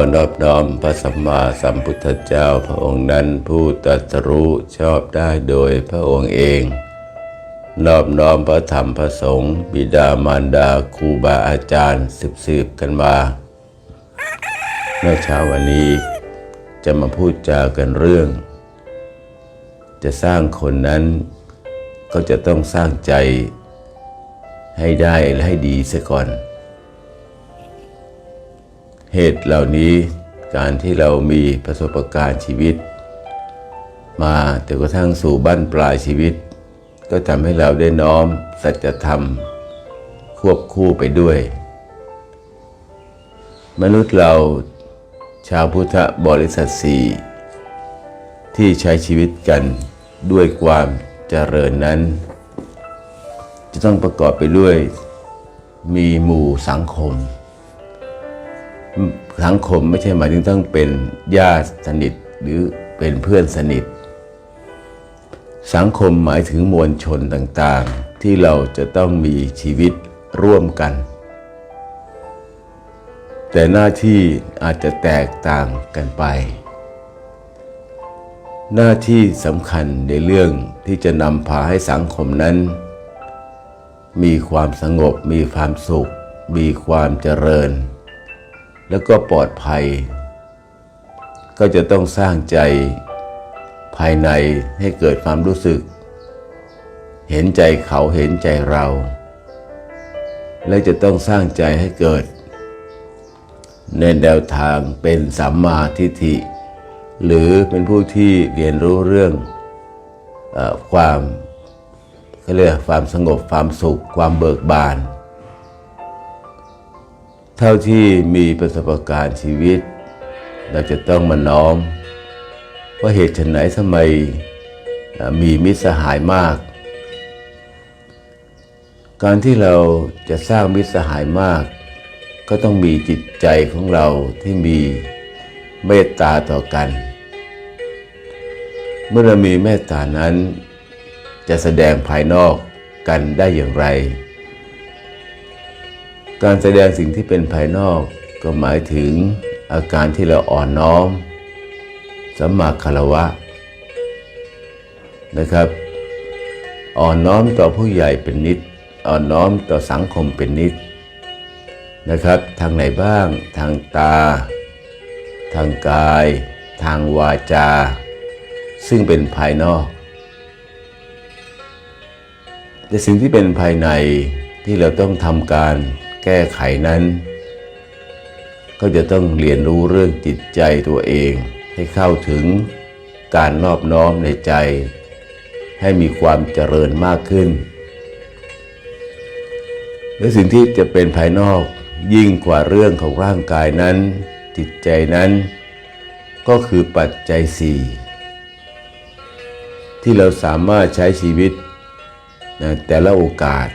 ขอนอบน้อมพระสัมมาสัมพุทธเจ้าพระองค์นั้นผู้ตรัสรู้ชอบได้โดยพระองค์เอง นอบน้อมพระธรรมพระสงฆ์บิดามารดาครูบาอาจารย์สืบสืบกันมาเมื่อเช้าวันนี้จะมาพูดจากันเรื่อง จะสร้างคนนั้นก็จะต้องสร้างใจให้ได้และให้ดีเสียก่อน เหตุเหล่านี้การที่เรามีประสบการณ์ชีวิต มาแต่กระทั่งสู่บั้นปลายชีวิต ก็ทำให้เราได้น้อมสัจธรรม ควบคู่ไปด้วย มนุษย์เราชาวพุทธบริษัทสี่ที่ใช้ชีวิตกันด้วยความเจริญนั้น จะต้องประกอบไปด้วยมีหมู่สังคม สังคมไม่ใช่หมายถึงต้องเป็นญาติสนิทหรือเป็นเพื่อนสนิท สังคมหมายถึงมวลชนต่างๆ ที่เราจะต้องมีชีวิตร่วมกัน แต่หน้าที่อาจจะแตกต่างกันไป หน้าที่สำคัญในเรื่องที่จะนำพาให้สังคมนั้น มีความสงบมีความสุข มีความเจริญ แล้วก็ปลอดภัย ก็จะต้องสร้างใจภายในให้เกิดความรู้สึก เห็นใจเขาเห็นใจเรา และจะต้องสร้างใจให้เกิด ในแนวทางเป็นสัมมาทิฏฐิ หรือเป็นผู้ที่เรียนรู้เรื่องออความเขาเรียกความสงบความสุข ความเบิกบาน เท่าที่มีประสบการณ์ชีวิต เราจะต้องมาน้อม ว่าเหตุไฉนทำไมเอ่อมีมิตรสหายมาก การที่เราจะสร้างมิตรสหายมาก ก็ต้องมีจิตใจของเราที่มีเมตตาต่อกัน เมื่อเรามีเมตตานั้น จะแสดงภายนอกกันได้อย่างไร การแสดงสิ่งที่เป็นภายนอกก็หมายถึงอาการที่เราอ่อนน้อมสัมมาคารวะนะครับ อ่อนน้อมต่อผู้ใหญ่เป็นนิด อ่อนน้อมต่อสังคมเป็นนิดนะครับ ทางไหนบ้าง ทางตา ทางกาย ทางวาจา ซึ่งเป็นภายนอก แต่สิ่งที่เป็นภายในที่เราต้องทำการ แก้ไขนั้น ก็จะต้องเรียนรู้เรื่องจิตใจตัวเอง ให้เข้าถึงการนอบน้อมในใจ ให้มีความเจริญมากขึ้น และสิ่งที่จะเป็นภายนอกยิ่งกว่าเรื่องของร่างกายนั้น จิตใจนั้น ก็คือปัจจัยสี่ที่เราสามารถใช้ชีวิตนะแต่ละโอกาส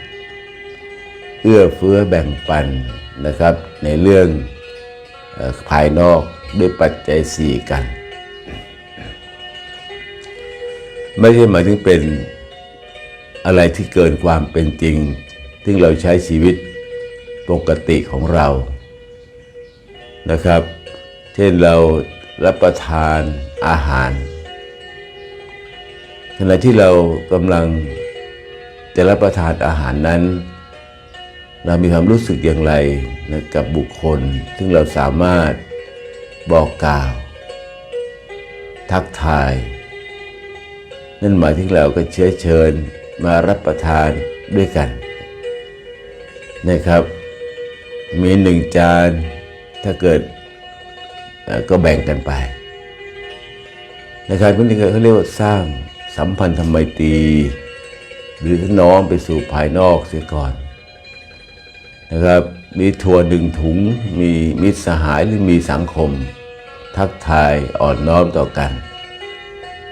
เอื้อเฟื้อแบ่งปันนะครับ ในเรื่องภายนอกด้วยปัจจัยสี่กัน ไม่ใช่หมายถึงเป็นอะไรที่เกินความเป็นจริง ซึ่งเราใช้ชีวิตปกติของเรานะครับ เช่นเรารับประทานอาหาร ขณะที่เรากำลังจะรับประทานอาหารนั้น เรามีความรู้สึกอย่างไรนะกับบุคคล ซึ่งเราสามารถบอกกล่าว ทักทาย นั่นหมายถึงเราก็เชื้อเชิญมารับประทานด้วยกันนะครับ มีหนึ่งจานถ้าเกิดก็แบ่งกันไปนะครับพวกนี้เขาเรียกว่าสร้างสัมพันธไมตรีหรือน้อมไปสู่ภายนอกเสียก่อน นะครับมีทัวร์หนึ่งถุง มีมิตรสหายหรือมีสังคม ทักทายอ่อนน้อมต่อกัน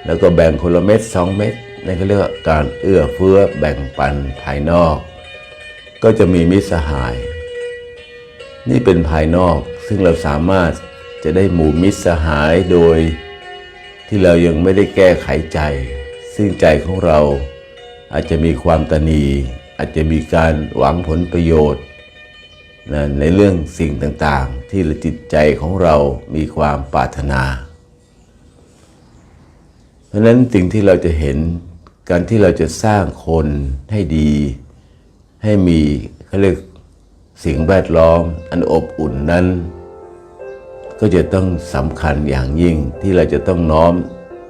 แล้วก็แบ่งคนละเม็ดสองเม็ดนั่นก็เรียกว่าการเอื้อเฟื้อแบ่งปันภายนอก ก็จะมีมิตรสหาย นี่เป็นภายนอกซึ่งเราสามารถจะได้หมู่มิตรสหายโดย ที่เรายังไม่ได้แก้ไขใจ ซึ่งใจของเราอาจจะมีความตนี อาจจะมีการหวังผลประโยชน์ นะในเรื่องสิ่งต่างๆ ที่จิตใจของเรามีความปรารถนา เพราะฉะนั้นสิ่งที่เราจะเห็นการที่เราจะสร้างคนให้ดี ให้มีเขาเรียกสิ่งแวดล้อมอันอบอุ่นนั้น ก็จะต้องสำคัญอย่างยิ่งที่เราจะต้องน้อม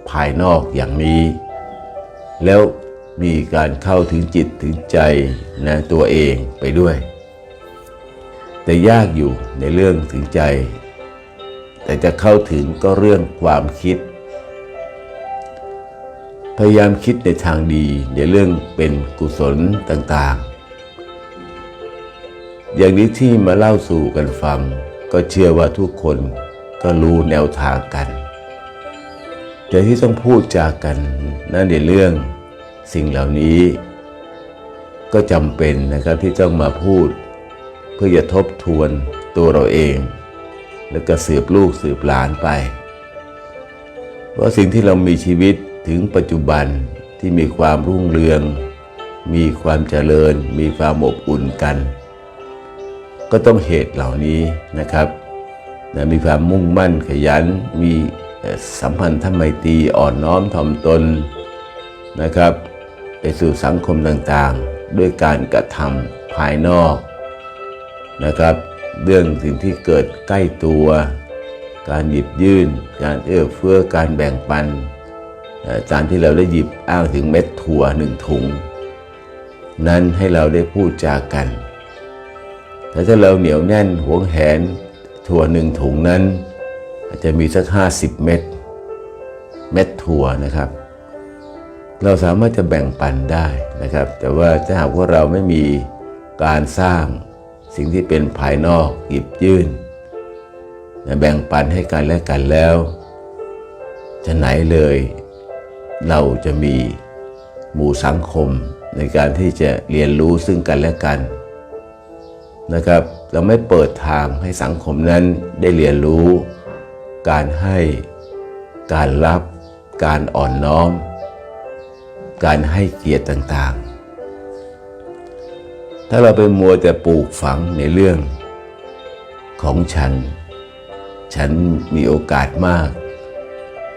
ภายนอกอย่างนี้ แล้วมีการเข้าถึงจิตถึงใจนะตัวเองไปด้วย แต่ยากอยู่ในเรื่องถึงใจ แต่จะเข้าถึงก็เรื่องความคิด พยายามคิดในทางดีในเรื่องเป็นกุศลต่างๆ อย่างนี้ที่มาเล่าสู่กันฟัง ก็เชื่อว่าทุกคนก็รู้แนวทางกัน แต่ที่ต้องพูดจากันนั่นในเรื่องสิ่งเหล่านี้ ก็จำเป็นนะครับที่ต้องมาพูด พื่อจะทบทวนตัวเราเอง แล้วก็สืบลูกสืบหลานไป เพราะสิ่งที่เรามีชีวิตถึงปัจจุบันที่มีความรุ่งเรือง มีความเจริญ มีความอบอุ่นกัน ก็ต้องเหตุเหล่านี้นะครับนะมีความมุ่งมั่นขยัน มีสัมพันธไมตรีอ่อนน้อมถ่อมตนนะครับ ไปสู่สังคมต่างๆ ด้วยการกระทำภายนอก นะครับ เรื่องสิ่งที่เกิดใกล้ตัว การหยิบยื่น การเอื้อเฟื้อการแบ่งปันตามที่เราได้หยิบอ้างถึงเม็ดถั่วหนึ่งถุง นั้นให้เราได้พูดจากันแต่ถ้าเราเหนียวแน่นหวงแหนถั่วหนึ่งถุงนั้น อาจจะมีสักห้าสิบเม็ดเม็ดถั่วนะครับ เราสามารถจะแบ่งปันได้นะครับ แต่ว่าถ้าหากว่าเราไม่มีการสร้าง สิ่งที่เป็นภายนอกหยิบยื่นแบ่งปันให้กันและกันแล้ว จะไหนเลย เราจะมีหมู่สังคมในการที่จะเรียนรู้ซึ่งกันและกันนะครับ เราไม่เปิดทางให้สังคมนั้นได้เรียนรู้ การให้การรับ การอ่อนน้อม การให้เกียรติต่างๆ ถ้าเราไปมัวแต่ปลูกฝังในเรื่องของฉัน ฉันมีโอกาสมาก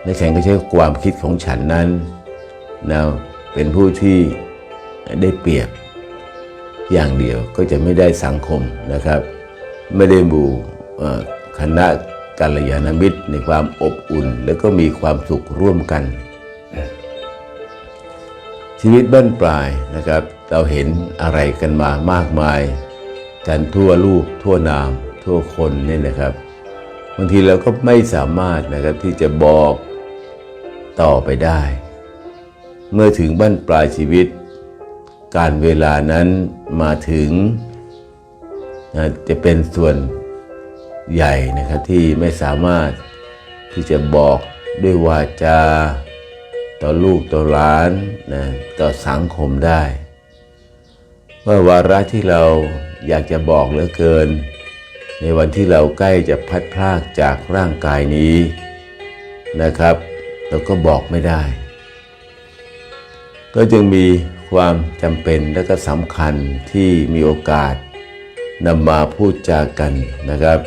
และฉันก็ใช้ความคิดของฉันนั้นนะเป็นผู้ที่ได้เปรียบอย่างเดียวก็จะไม่ได้สังคมนะครับ ไม่ได้บูคณะกัลยาณมิตรในความอบอุ่น แล้วก็มีความสุขร่วมกัน ชีวิตบ้านปลายนะครับ เราเห็นอะไรกันมามากมาย กันทั่วลูกทั่วนาม ทั่วคนนี่นะครับบางทีเราก็ไม่สามารถนะครับที่จะบอกต่อไปได้ เมื่อถึงบ้านปลายชีวิต การเวลานั้นมาถึงจะเป็นส่วนใหญ่นะครับที่ไม่สามารถที่จะบอกด้วยวาจา ต่อลูกต่อหลาน นะต่อสังคมได้ ว่าวาระที่เราอยากจะบอกเหลือเกิน ในวันที่เราใกล้จะพัดพลากจากร่างกายนี้นะครับ เราก็บอกไม่ได้ ก็จึงมีความจำเป็นและก็สำคัญที่มีโอกาสนำมาพูดจากันนะครับ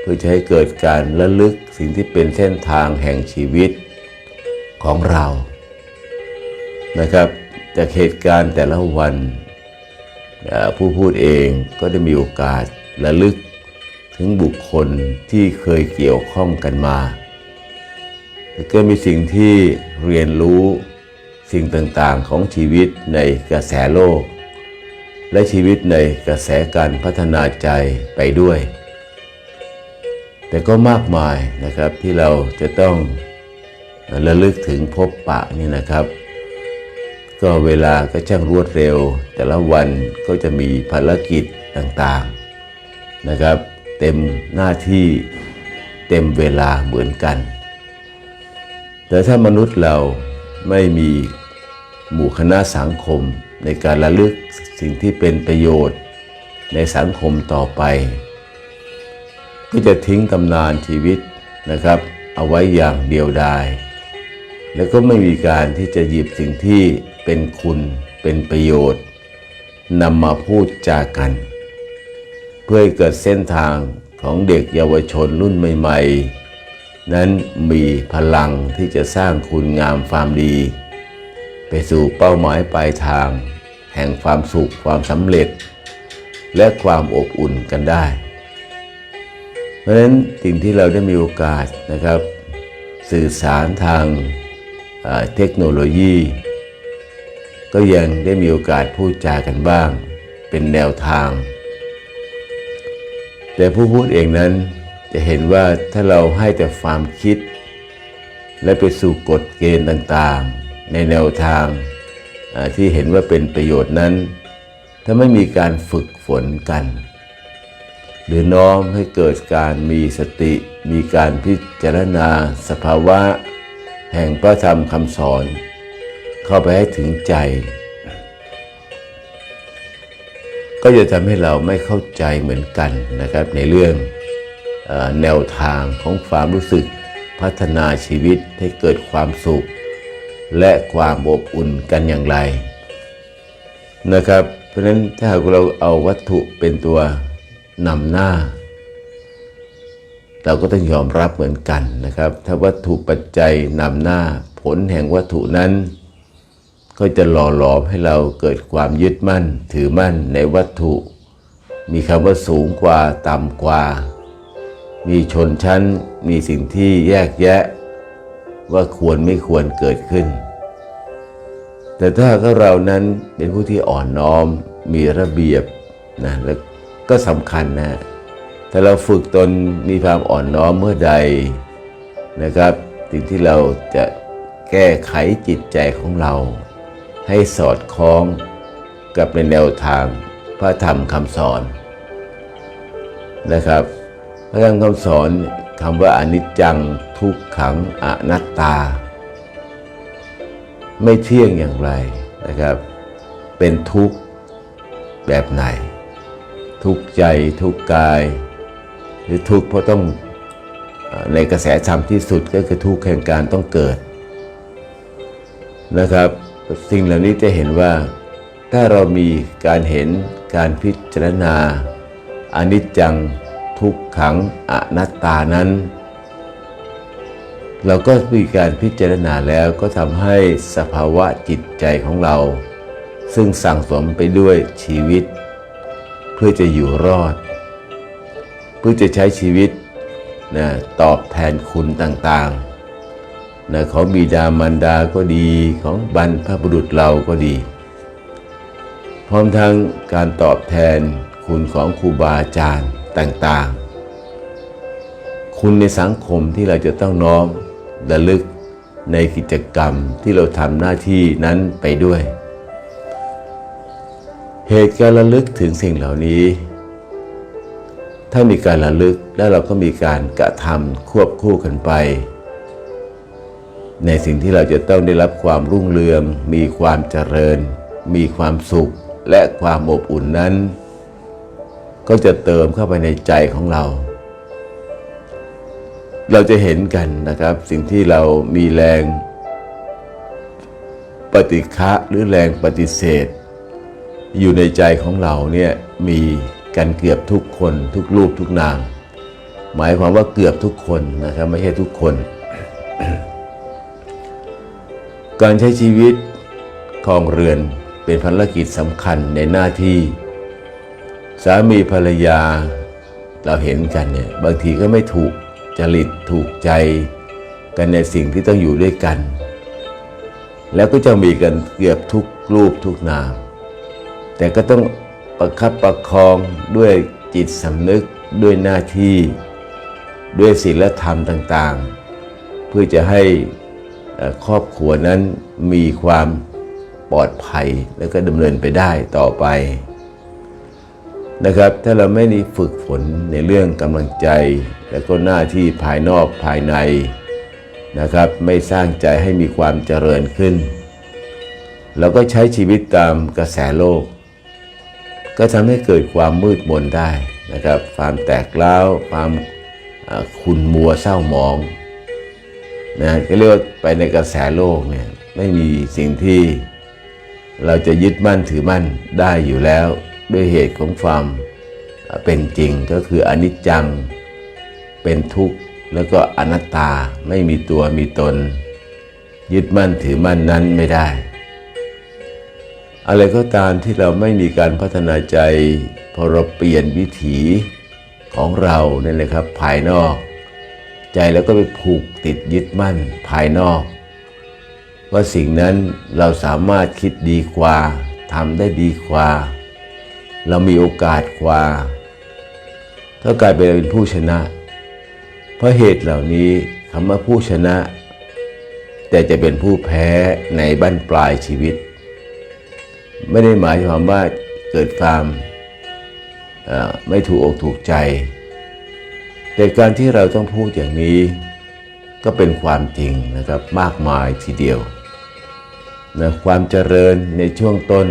เพื่อจะให้เกิดการระลึกสิ่งที่เป็นเส้นทางแห่งชีวิตของเรา นะครับจากเหตุการณ์แต่ละวันผู้พูดเองก็ได้มีโอกาสระลึกถึงบุคคลที่เคยเกี่ยวข้องกันมาแล้วก็มีสิ่งที่เรียนรู้สิ่งต่างๆของชีวิตในกระแสโลก และชีวิตในกระแสการพัฒนาใจไปด้วย แต่ก็มากมายนะครับที่เราจะต้องระลึกถึงพบปะนี่นะครับ ก็เวลาก็ช่างรวดเร็ว แต่ละวันก็จะมีภารกิจต่างๆนะครับ เต็มหน้าที่เต็มเวลาเหมือนกัน แต่ถ้ามนุษย์เราไม่มีหมู่คณะสังคมในการระลึกสิ่งที่เป็นประโยชน์ในสังคมต่อไป ก็จะทิ้งตำนานชีวิตนะครับ เอาไว้อย่างเดียวดาย แล้วก็ไม่มีการที่จะหยิบสิ่งที่เป็นคุณเป็นประโยชน์นำมาพูดจากัน เพื่อให้เกิดเส้นทางของเด็กเยาวชนรุ่นใหม่ ๆ นั้นมีพลังที่จะสร้างคุณงามความดี ไปสู่เป้าหมายปลายทาง แห่งความสุขความสำเร็จ และความอบอุ่นกันได้ เพราะฉะนั้นสิ่งที่เราได้มีโอกาสนะครับ สื่อสารทาง เทคโนโลยี ก็ยังได้มีโอกาสพูดจากันบ้าง เป็นแนวทาง แต่ผู้พูดเองนั้นจะเห็นว่าถ้าเราให้แต่ความคิด และไปสู่กฎเกณฑ์ต่างๆ ในแนวทางที่เห็นว่าเป็นประโยชน์นั้น ถ้าไม่มีการฝึกฝนกัน หรือน้อมให้เกิดการมีสติ มีการพิจารณาสภาวะ แห่งพระธรรมคำสอน เข้าไปให้ถึงใจ ก็จะทำให้เราไม่เข้าใจเหมือนกันนะครับ ในเรื่องแนวทางของความรู้สึกพัฒนาชีวิตให้เกิดความสุข และความอบอุ่นกันอย่างไร นะครับ เพราะฉะนั้นถ้าเราเอาวัตถุเป็นตัวนำหน้า เราก็ต้องยอมรับเหมือนกันนะครับ ถ้าวัตถุปัจจัยนำหน้าผลแห่งวัตถุนั้น ก็จะหล่อหลอมให้เราเกิดความยึดมั่น ถือมั่นในวัตถุ มีคำว่าสูงกว่าต่ำกว่า มีชนชั้น มีสิ่งที่แยกแยะ ว่าควรไม่ควรเกิดขึ้น แต่ถ้าก็เรานั้นเป็นผู้ที่อ่อนน้อม มีระเบียบนะแล้วก็สำคัญนะ ถ้าเราฝึกตนมีความอ่อนน้อมเมื่อใดนะครับ สิ่งที่เราจะแก้ไขจิตใจของเรา ให้สอดคล้องกับในแนวทางพระธรรมคำสอนนะครับ พระธรรมคำสอนคำว่าอนิจจังทุกขังอนัตตา ไม่เที่ยงอย่างไรนะครับ เป็นทุกข์แบบไหน ทุกข์ใจทุกข์กาย หรือทุกข์เพราะต้องในกระแสธรรมที่สุดก็คือทุกข์แห่งการต้องเกิดนะครับ สิ่งเหล่านี้จะเห็นว่า ถ้าเรามีการเห็นการพิจารณาอนิจจังทุกขังอนัตตานั้น เราก็มีการพิจารณาแล้วก็ทำให้สภาวะจิตใจของเรา ซึ่งสั่งสมไปด้วยชีวิต เพื่อจะอยู่รอด พื่อจะใช้ชีวิตนะตอบแทนคุณต่างๆนะของบิดามารดาก็ดีของบรรพบุรุษเราก็ดี พร้อมทั้งการตอบแทนคุณของครูบาอาจารย์ต่างๆ คุณในสังคมที่เราจะต้องน้อมระลึกในกิจกรรมที่เราทำหน้าที่นั้นไปด้วย เหตุการระลึกถึงสิ่งเหล่านี้ ถ้ามีการระลึกแล้วเราก็มีการกระทำควบคู่กันไป ในสิ่งที่เราจะต้องได้รับความรุ่งเรือง มีความเจริญ มีความสุขและความอบอุ่นนั้น ก็จะเติมเข้าไปในใจของเรา เราจะเห็นกันนะครับ สิ่งที่เรามีแรงปฏิฆะหรือแรงปฏิเสธ อยู่ในใจของเราเนี่ยมี กันเกือบทุกคน ทุกรูปทุกนาม หมายความว่าเกือบทุกคนนะครับไม่ใช่ทุกคน การใช้ชีวิตครองเรือนเป็นภารกิจสำคัญในหน้าที่ สามีภรรยาเราเห็นกันเนี่ยบางทีก็ไม่ถูกจริตถูกใจกันในสิ่งที่ต้องอยู่ด้วยกัน แล้วก็จะมีกันเกือบทุกรูปทุกนาม แต่ก็ต้อง ประคับประคองด้วยจิตสำนึกด้วยหน้าที่ ด้วยศีลธรรมต่างๆ เพื่อจะให้ครอบครัวนั้นมีความปลอดภัยแล้วก็ดำเนินไปได้ต่อไปนะครับ ถ้าเราไม่ได้ฝึกฝนในเรื่องกำลังใจ และก็หน้าที่ภายนอกภายในนะครับ ไม่สร้างใจให้มีความเจริญขึ้น เราก็ใช้ชีวิตตามกระแสโลก ก็ทำให้เกิดความมืดมนได้นะครับความแตกร้าวความขุ่นมัวเศร้าหมองนะก็เรียกว่าไปในกระแสโลกเนี่ยไม่มีสิ่งที่เราจะยึดมั่นถือมั่นได้อยู่แล้วด้วยเหตุของความเป็นจริงก็คืออนิจจังเป็นทุกข์แล้วก็อนัตตาไม่มีตัวมีตน ยึดมั่นถือมั่นนั้นไม่ได้ อะไรก็ตามที่เราไม่มีการพัฒนาใจพอเราเปลี่ยนวิถีของเราเนี่ยเลยครับ ภายนอก ใจแล้วก็ไปผูกติดยึดมั่นภายนอก ว่าสิ่งนั้นเราสามารถคิดดีกว่าทำได้ดีกว่า เรามีโอกาสกว่าถ้ากลายเป็นผู้ชนะ เพราะเหตุเหล่านี้คำว่าผู้ชนะ แต่จะเป็นผู้แพ้ในบั้นปลายชีวิต ไม่ได้หมายความว่าเกิดความไม่ถูกอกถูกใจ แต่การที่เราต้องพูดอย่างนี้ก็เป็นความจริงนะครับมากมายทีเดียวนะความเจริญในช่วงต้น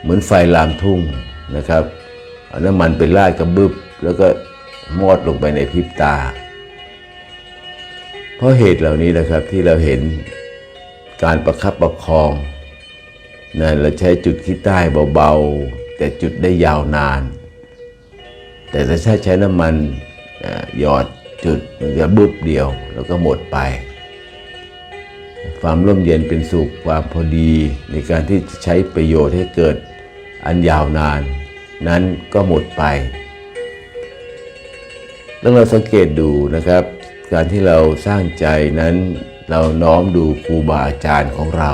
เหมือนไฟลามทุ่งนะครับเอาน้ำมันไปลากระบึบแล้วก็มอดลงไปในพริบตา เพราะเหตุเหล่านี้นะครับที่เราเห็นการประคับประคอง นะเราใช้จุดขี้ใต้เบาๆ แต่จุดได้ยาวนาน แต่ถ้าใช้น้ำมันหยอดจุดมันจะบึบเดียว แล้วก็หมดไป ความร่มเย็นเป็นสุขความพอดีในการที่จะใช้ประโยชน์ให้เกิดอันยาวนาน นั้นก็หมดไปต้องเราสังเกตดูนะครับ การที่เราสร้างใจนั้นเราน้อมดูครูบาอาจารย์ของเรา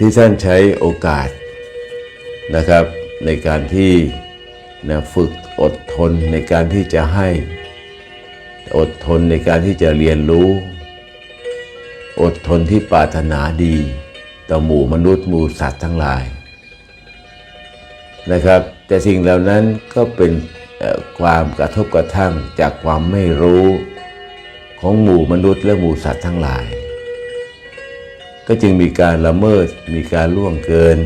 ที่ท่านใช้โอกาสนะครับ ในการที่นะฝึกอดทนในการที่จะให้ อดทนในการที่จะเรียนรู้ อดทนที่ปรารถนาดี ต่อหมู่มนุษย์หมู่สัตว์ทั้งหลายนะครับ แต่สิ่งเหล่านั้นก็เป็นความกระทบกระทั่งจากความไม่รู้ของหมู่มนุษย์และหมู่สัตว์ทั้งหลาย ก็จึงมีการละเมิด มีการล่วงเกิน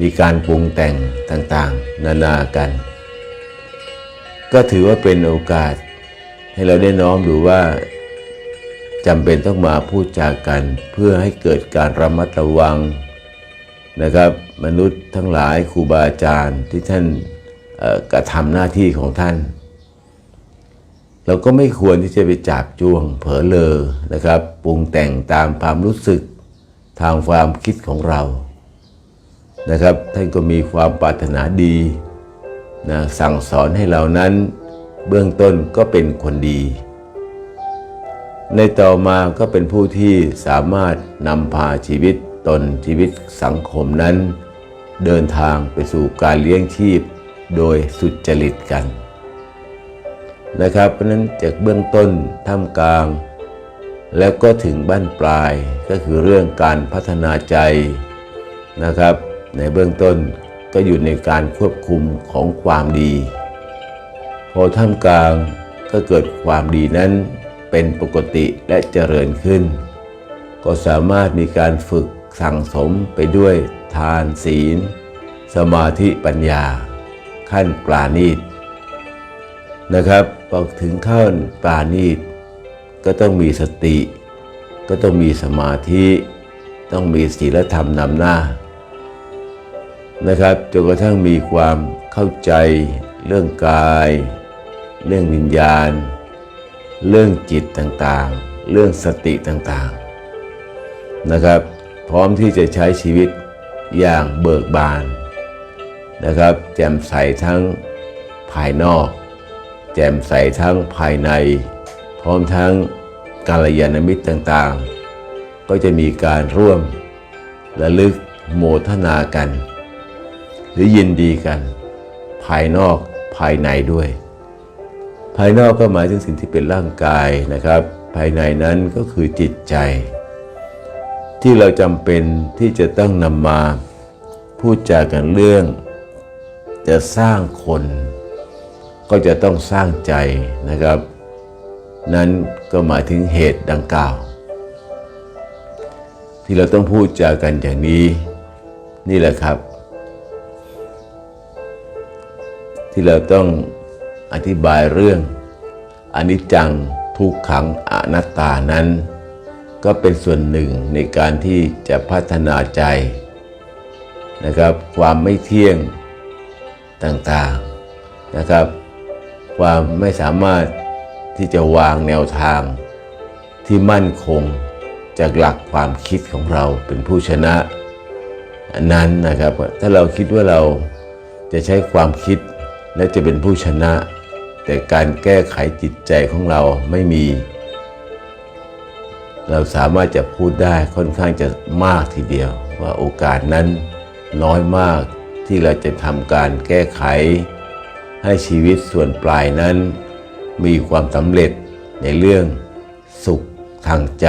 มีการปรุงแต่งต่างๆ นานากัน ก็ถือว่าเป็นโอกาสให้เราได้น้อมดูว่าจำเป็นต้องมาพูดจากันเพื่อให้เกิดการระมัดระวังนะครับ มนุษย์ทั้งหลายครูบาอาจารย์ที่ท่านกระทำหน้าที่ของท่าน เราก็ไม่ควรที่จะไปจับจ้วงเผลอเลอนะครับ ปรุงแต่งตามความรู้สึกทางความคิดของเรา นะครับ ท่านก็มีความปรารถนาดีนะสั่งสอนให้เรานั้น เบื้องต้นก็เป็นคนดี ในต่อมาก็เป็นผู้ที่สามารถนำพาชีวิตตนชีวิตสังคมนั้น เดินทางไปสู่การเลี้ยงชีพโดยสุจริตกัน นะครับ เพราะนั้นจากเบื้องต้นท่ามกลาง แล้วก็ถึงบ้านปลายก็คือเรื่องการพัฒนาใจนะครับ ในเบื้องต้นก็อยู่ในการควบคุมของความดี พอท่ามกลางก็เกิดความดีนั้นเป็นปกติและเจริญขึ้น ก็สามารถมีการฝึกสั่งสมไปด้วยทานศีล สมาธิปัญญา ขั้นปราณีตนะครับ พอถึงขั้นปราณีต ก็ต้องมีสติ ก็ต้องมีสมาธิ ต้องมีศีลธรรมนำหน้า นะครับจนกระทั่งมีความเข้าใจ เรื่องกาย เรื่องวิญญาณ เรื่องจิตต่างๆ เรื่องสติต่างๆนะครับ พร้อมที่จะใช้ชีวิตอย่างเบิกบานนะครับแจ่มใสทั้งภายนอก แจ่มใสทั้งภายใน พร้อมทั้งกาลยานมิตรต่างๆ ก็จะมีการร่วมระลึกโมทนากัน หรือยินดีกัน ภายนอกภายในด้วย ภายนอกก็หมายถึงสิ่งที่เป็นร่างกายนะครับ ภายในนั้นก็คือจิตใจ ที่เราจำเป็นที่จะต้องนำมาพูดจากันเรื่อง จะสร้างคน ก็จะต้องสร้างใจนะครับ นั้นก็หมายถึงเหตุดังกล่าว ที่เราต้องพูดจากันอย่างนี้ นี่แหละครับ ที่เราต้องอธิบายเรื่องอนิจจังทุกขังอนัตตานั้น ก็เป็นส่วนหนึ่งในการที่จะพัฒนาใจนะครับ ความไม่เที่ยงต่างๆนะครับ ความไม่สามารถที่จะวางแนวทาง ที่มั่นคงจากหลักความคิดของเราเป็นผู้ชนะอันนั้นนะครับ ถ้าเราคิดว่าเราจะใช้ความคิดและจะเป็นผู้ชนะ แต่การแก้ไขจิตใจของเราไม่มี เราสามารถจะพูดได้ค่อนข้างจะมากทีเดียว ว่าโอกาสนั้นน้อยมากที่เราจะทำการแก้ไข ให้ชีวิตส่วนปลายนั้น มีความสำเร็จในเรื่องสุขทางใจ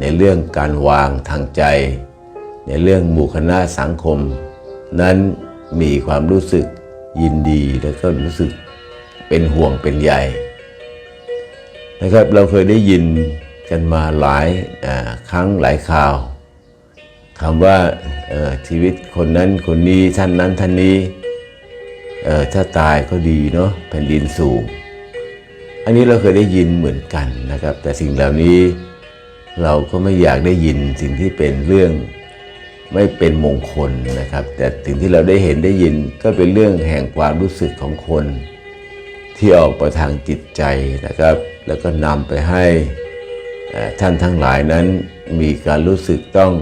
ในเรื่องการวางทางใจ ในเรื่องหมู่คณะสังคม นั้นมีความรู้สึกยินดีแล้วก็รู้สึกเป็นห่วงเป็นใหญ่นะครับเราเคยได้ยินกันมาหลายครั้งหลายข่าวคำว่าชีวิตคนนั้นคนนี้ท่านนั้นท่านนี้ เออถ้าตายก็ดีเนาะแผ่นดินสูง อันนี้เราเคยได้ยินเหมือนกันนะครับ แต่สิ่งเหล่านี้เราก็ไม่อยากได้ยินสิ่งที่เป็นเรื่องไม่เป็นมงคลนะครับ แต่สิ่งที่เราได้เห็นได้ยินก็เป็นเรื่องแห่งความรู้สึกของคน ที่ออกไปทางจิตใจนะครับ แล้วก็นำไปให้ท่านทั้งหลายนั้นมีการรู้สึกต้อง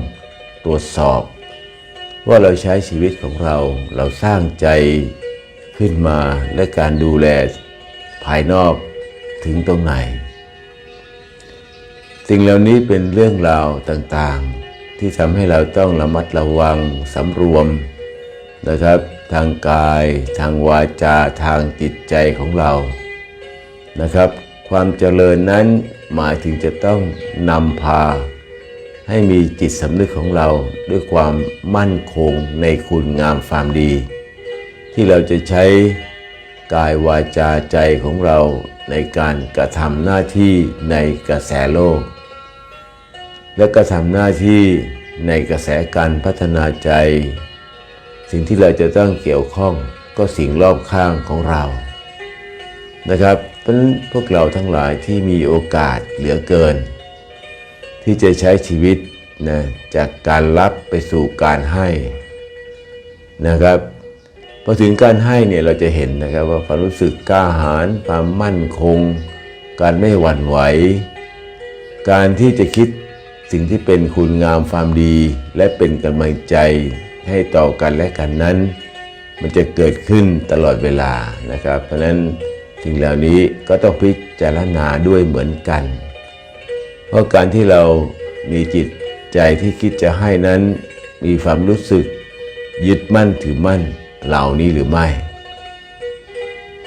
ตรวจสอบ ว่าเราใช้ชีวิตของเราเราสร้างใจ ขึ้นมาและการดูแลภายนอกถึงตรงไหน สิ่งเหล่านี้เป็นเรื่องราวต่างๆ ที่ทำให้เราต้องระมัดระวังสำรวมนะครับ ทางกาย ทางวาจาทางจิตใจของเรานะครับ ความเจริญนั้นหมายถึงจะต้องนำพา ให้มีจิตสำนึกของเราด้วยความมั่นคงในคุณงามความดี ที่เราจะใช้กายวาจาใจของเราในการกระทำหน้าที่ในกระแสโลก และกระทำหน้าที่ในกระแสการพัฒนาใจ สิ่งที่เราจะต้องเกี่ยวข้องก็สิ่งรอบข้างของเรา นะครับเพราะนั้นพวกเราทั้งหลายที่มีโอกาสเหลือเกิน ที่จะใช้ชีวิตนะจากการรับไปสู่การให้นะครับ พอถึงการให้เนี่ยเราจะเห็นนะครับว่าความรู้สึกกล้าหาญความมั่นคง การไม่หวั่นไหว การที่จะคิดสิ่งที่เป็นคุณงามความดี และเป็นกำลังใจให้ต่อกันและกันนั้น มันจะเกิดขึ้นตลอดเวลานะครับ เพราะฉะนั้นสิ่งเหล่านี้ก็ต้องพิจารณาด้วยเหมือนกัน เพราะการที่เรามีจิตใจที่คิดจะให้นั้น มีความรู้สึกยึดมั่นถือมั่น เหล่านี้หรือไม่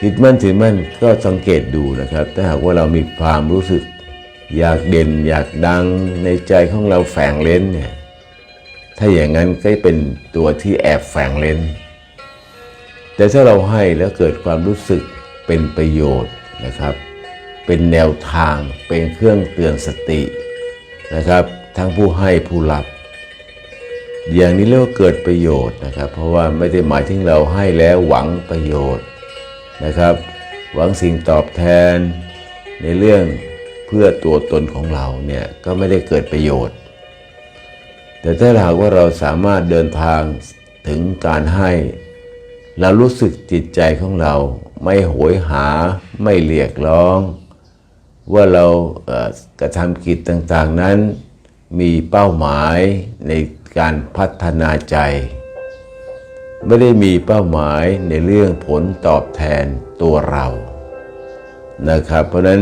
ยึดมั่นถือมั่นก็สังเกตดูนะครับ ถ้าหากว่าเรามีความรู้สึก อยากเด่นอยากดังในใจของเราแฝงเลนเนี่ยถ้าอย่างนั้นก็เป็นตัวที่แอบแฝงเลนแต่ถ้าเราให้แล้วเกิดความรู้สึกเป็นประโยชน์นะครับ เป็นแนวทางเป็นเครื่องเตือนสตินะครับ ทั้งผู้ให้ผู้รับ อย่างนี้เรียกว่าเกิดประโยชน์นะครับ เพราะว่าไม่ได้หมายถึงเราให้แล้วหวังประโยชน์นะครับ หวังสิ่งตอบแทนในเรื่องเพื่อตัวตนของเราเนี่ยก็ไม่ได้เกิดประโยชน์ แต่ถ้าหากว่าเราสามารถเดินทางถึงการให้ เรารู้สึกจิตใจของเรา ไม่โหยหาไม่เรียกร้อง ว่าเรากระทำกิจต่างๆนั้นมีเป้าหมายใน การพัฒนาใจ ไม่ได้มีเป้าหมายในเรื่องผลตอบแทนตัวเรานะครับ เพราะนั้น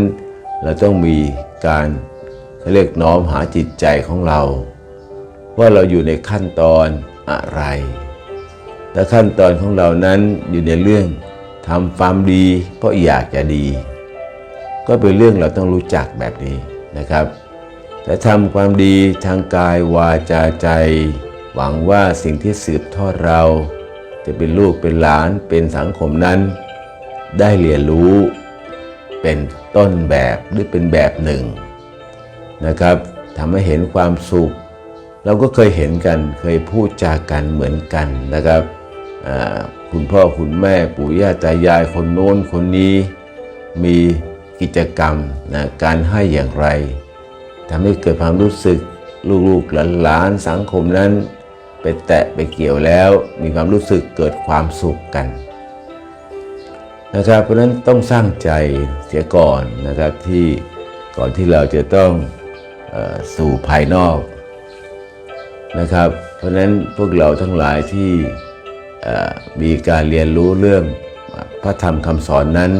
เราต้องมีการเขาเรียกน้อมหาจิตใจของเรา ว่าเราอยู่ในขั้นตอนอะไรและขั้นตอนของเรานั้นอยู่ในเรื่องทำความดี เพราะอยากจะดี ก็เป็นเรื่องเราต้องรู้จักแบบนี้นะครับ แต่ทำความดีทางกายวาจาใจ หวังว่าสิ่งที่สืบทอดเรา จะเป็นลูกเป็นหลานเป็นสังคมนั้น ได้เรียนรู้ เป็นต้นแบบหรือเป็นแบบหนึ่งนะครับทำให้เห็นความสุข เราก็เคยเห็นกันเคยพูดจากันเหมือนกันนะครับคุณพ่อคุณแม่ปู่ย่าตายายคนโน้นคนนี้มีกิจกรรมนะการให้อย่างไร ทำให้เกิดความรู้สึกลูกๆหลานๆสังคมนั้นไปแตะไปเกี่ยวแล้วมีความรู้สึกเกิดความสุขกันนะครับเพราะนั้นต้องสร้างใจเสียก่อนนะครับที่ก่อนที่เราจะต้องออสู่ภายนอกนะครับ เพราะนั้นพวกเราทั้งหลายที่มีการเรียนรู้เรื่องพระธรรมคำสอนนั้น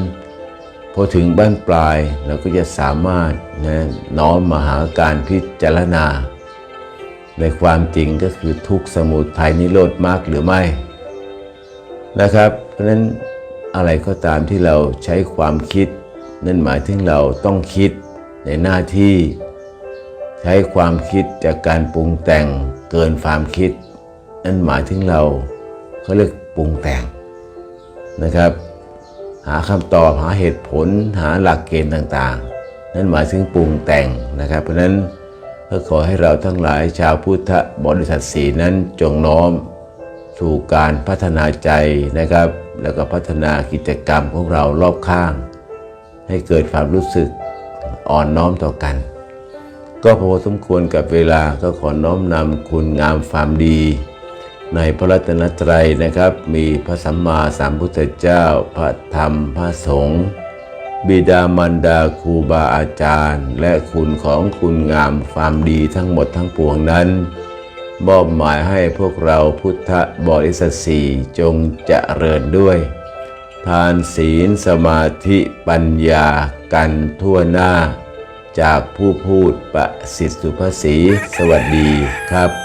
พอถึงบ้านปลายเราก็จะสามารถนะน้อมมาหาการพิจารณา ในความจริงก็คือทุกสมุทัยนิโรธมากหรือไม่นะครับ เพราะนั้นอะไรก็ตามที่เราใช้ความคิด นั่นหมายถึงเราต้องคิดในหน้าที่ ใช้ความคิดจากการปรุงแต่งเกินความคิด นั่นหมายถึงเราเขาเรียกปรุงแต่งนะครับ หาคำตอบหาเหตุผลหาหลักเกณฑ์ต่างๆ นั่นหมายถึงปรุงแต่งนะครับ เพราะฉะนั้นก็ขอให้เราทั้งหลายชาวพุทธบริษัทสีนั้นจงน้อมสู่การพัฒนาใจนะครับ แล้วก็พัฒนากิจกรรมของเรารอบข้าง ให้เกิดความรู้สึกอ่อนน้อมต่อกัน ก็พอสมควรกับเวลาก็ขอน้อมนำคุณงามความดี ในพระรัตนตรัยนะครับ มีพระสัมมาสัมพุทธเจ้า พระธรรมพระสงฆ์บิดามารดาครูบาอาจารย์ และคุณของคุณงามความดีทั้งหมดทั้งปวงนั้นมอบหมายให้พวกเราพุทธบริษัทสี่จงเจริญด้วย ทานศีลสมาธิปัญญากันทั่วหน้า จากผู้พูดประสิทธิสุภาษีสวัสดีครับ